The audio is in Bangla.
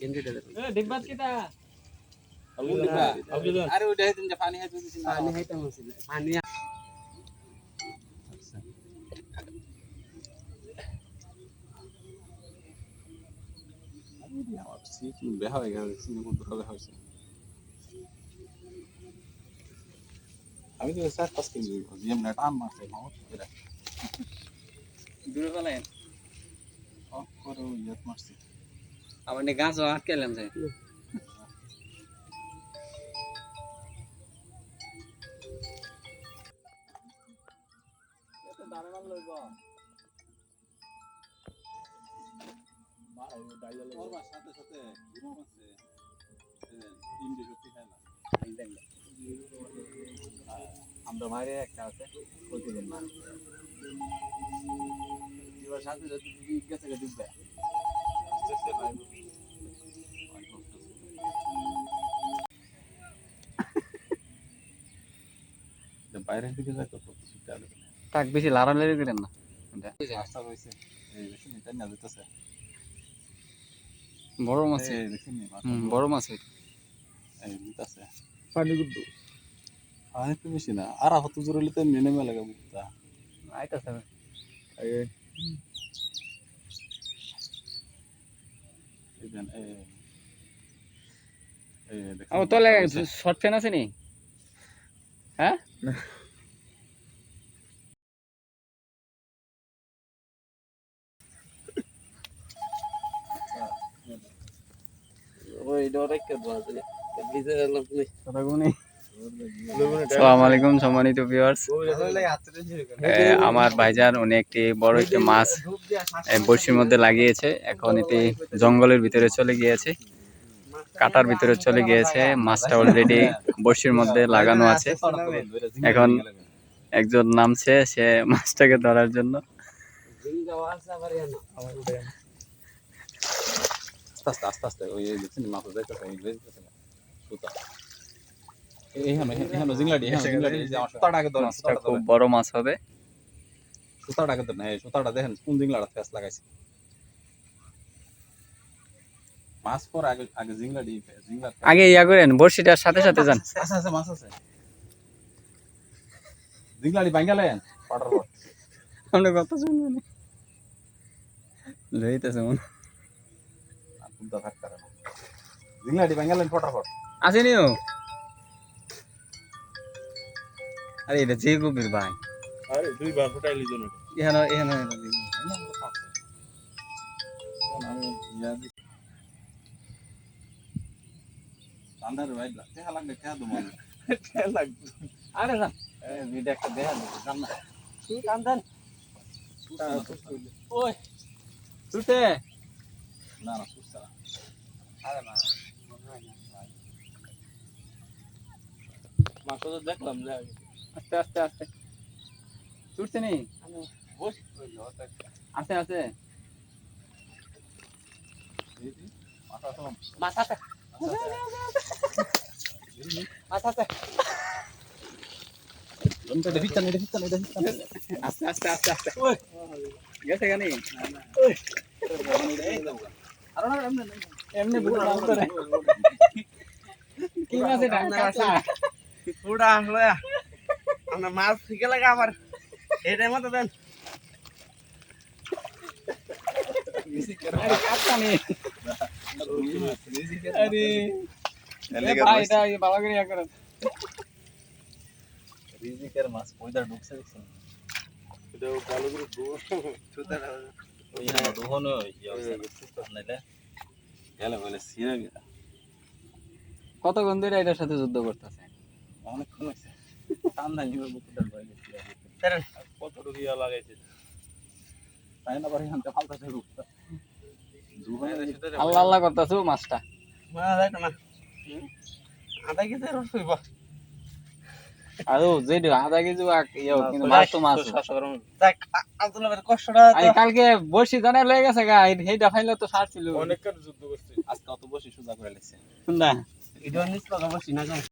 গেঞ্জিটা দেখুন ডিব্বাত কিটা আরে ওইটা হেদিন যে পানি হাইতে দিছি না পানি খাইতাম আছে পানি আমার সিট বেহা হয়ে গেছে সিনে কোন ধরে হয়েছে আমি তো স্যার পাস কেজি জিএম না টান মারছে মাউট করে দূরে পালেন অফ করে ইয়াত মারছে আবার নে গাছ আটকাইলাম যাই ওর সাথে সাথে ঘুরো আছে ইন্ডি সত্যি খাইলা আমরা বাইরে একটা আছে প্রতিদিন মানে এবার সাথে সাথে গেছে ডিব্বা আস্তে দিকে তাক বেশি লাড়ালাড়ি করেন না? রাস্তা রয়েছে। এই দেখুন এটা না যেতেছে। বড় মাছ এই দেখুন বড় মাছ। এই দিতেছে পানি বেশি না আর হত জোরে লিতে মেনে মেলে গা আইতাছে। এই এই দেন এই এই দেখুন ও তলে শর্ট ফ্যান আছে নি? হ্যাঁ? ওই ডরে কে বাজে ভিজে এলাম তুমি কথাগুনি আসসালামু আলাইকুম সম্মানিত ভিউয়ার্স আমার ভাইজান উনি একটি বড় একটি মাছ বড়শির মধ্যে লাগিয়েছে এখন এটি জঙ্গলের ভিতরে চলে গিয়েছে কাটার ভিতরে চলে গিয়েছে মাছটা অলরেডি বড়শির মধ্যে লাগানো আছে এখন একজন নামছে সে মাছটাকে ধরার জন্য আস্তে আস্তে আস্তে আস্তে ওই মাছ খুব বড় মাছ হবে। সুতাটাকে ধরেন এই সুতাটা দেখেন কোন জিংলাটা ফেস লাগাইছে। মাছ পর আগে আগে জিংলাডি জিংলা আগে ইয়া করেন বড়শিটার সাথে সাথে যান। আছে আছে মাছ আছে। জিংলাডি বাঙ্গালেন পাটার পর। আমরা কত শুনবেন লইতেছে মনে আর কুদা থাকতে পারে বাঙ্গালেন পাটার পর। আরে এটা যে গভীর ভাই আরে দুই বার ফুটাইলি জন্য এখানে এখানে আমি ইয়া দি আন্দার ভাই দেখা লাগবে কেন তোমার আরে না ভিডিও একটা দেখা দিবি জান না তুই কান্দান ওই তুতে না না সুস্থ না আরে না মাছ তো দেখলাম যে আগে আস্তে আস্তে আস্তে। তুটছে নি? আছে আছে মাছ আছে মাছ আছে। এটা ভিতর এটা ভিতর এটা ভিতর আস্তে আস্তে আস্তে। আস্তে গেছে কেন? আর না এমনি কি মাছ এটা আমরা মাছ ঠিক লাগে আমার। এই টাইমে তো দেন মাছ পয়দা ঢুকছে দেখছেন? হ্যাঁ। ইয়া নাইলে। গেলে বলে সিরা গেলা। কতক্ষণ ধরে এটার সাথে যুদ্ধ করতেছে? অনেকক্ষণ লাগাইছে তাই না ফালতা আল্লাহ আল্লাহ করতেছে মাছটা। মাছ না আধা কেজি রস হইব আর ও আধা কেজি আক- কিন্তু মাছ তো মাছ দেখ আব্দুল্লাহ কষ্টটা আমি কালকে বসি জানে লয়ে গেছে গা সেইটা ফাইলে তো সার ছিল অনেকক্ষণ যুদ্ধ করছে। আজকে অত বসে সুজা করে লেগছে না এটা নিচ লাগা বসি না